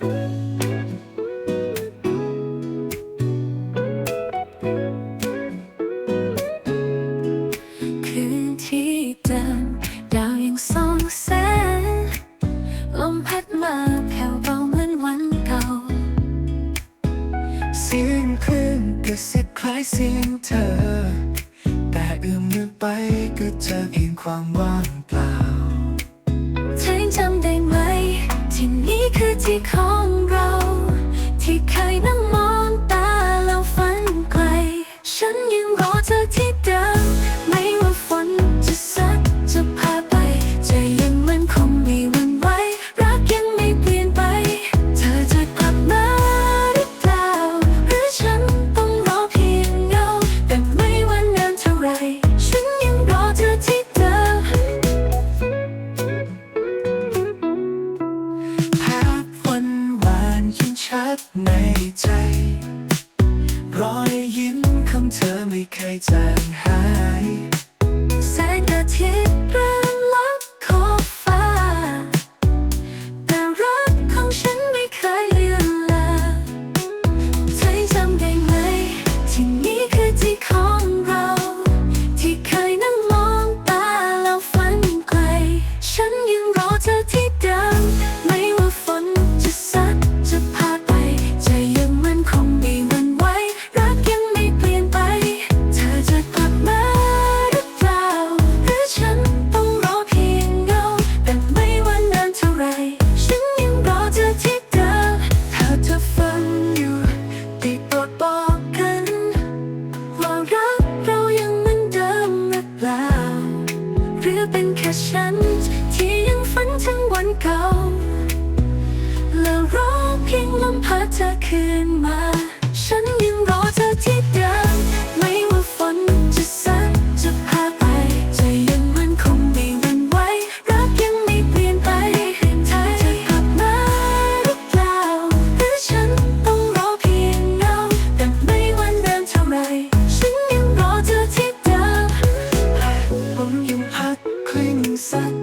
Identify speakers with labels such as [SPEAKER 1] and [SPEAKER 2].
[SPEAKER 1] คืนที่ดิดาวยังสองแสงลมพัดมาแผ่วเบาเหมือนวันเก่า
[SPEAKER 2] เสียงคืนกระซิบคล้ายเสียงเธอ แต่อืมนึไปก็เจอเพียความว่าง ชัดในใจ รอยยิ้มของเธอไม่เคยจางหาย
[SPEAKER 1] แสงอาทิตย์ับฉัน ที่ยังฝัน
[SPEAKER 2] ถึง
[SPEAKER 1] วันเก่า แล้วรอเพียงลมพัดเธอคืนมา sa